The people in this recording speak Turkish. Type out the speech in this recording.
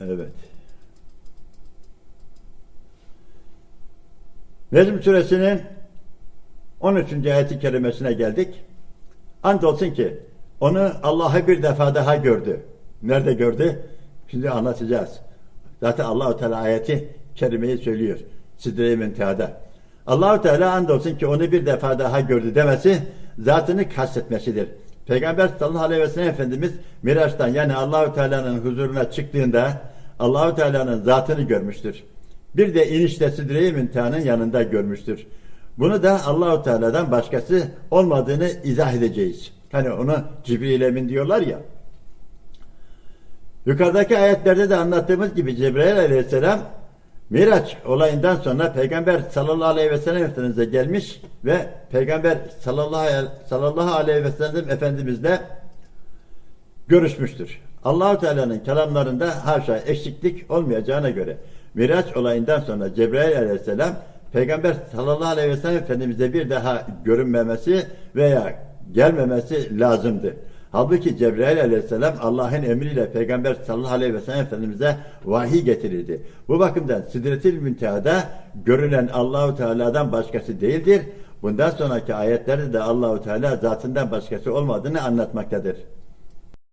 Evet. Necm suresinin 13. ayeti kerimesine geldik. Andolsun ki onu Allah'ı bir defa daha gördü. Nerede gördü? Şimdi anlatacağız. Zaten Allahu Teala ayeti kerimeyi söylüyor. Sidre-i Münteha'da. Allahu Teala andolsun ki onu bir defa daha gördü demesi zatını kastetmesidir. Peygamber sallallahu aleyhi ve sellem Efendimiz Miraç'tan yani Allahu Teala'nın huzuruna çıktığında Allahu Teala'nın zatını görmüştür. Bir de inişte Sidre-i Münteha'nın yanında görmüştür. Bunu da Allahu Teala'dan başkası olmadığını izah edeceğiz. Hani onu Cibril Emin diyorlar ya. Yukarıdaki ayetlerde de anlattığımız gibi Cebrail aleyhisselam Miraç olayından sonra Peygamber sallallahu aleyhi ve sellem Efendimiz'e gelmiş ve Peygamber sallallahu, sallallahu aleyhi ve sellem Efendimiz'le görüşmüştür. Allahu Teala'nın kelamlarında haşa eksiklik olmayacağına göre Miraç olayından sonra Cebrail aleyhisselam Peygamber sallallahu aleyhi ve sellem Efendimiz'e bir daha görünmemesi veya gelmemesi lazımdı. Halbuki Cebrail aleyhisselam Allah'ın emriyle Peygamber sallallahu aleyhi ve sellem Efendimiz'e vahiy getirirdi. Bu bakımdan Sidretil Münteha'da görülen Allahu Teala'dan başkası değildir. Bundan sonraki ayetlerde de Allahu Teala zatından başkası olmadığını anlatmaktadır.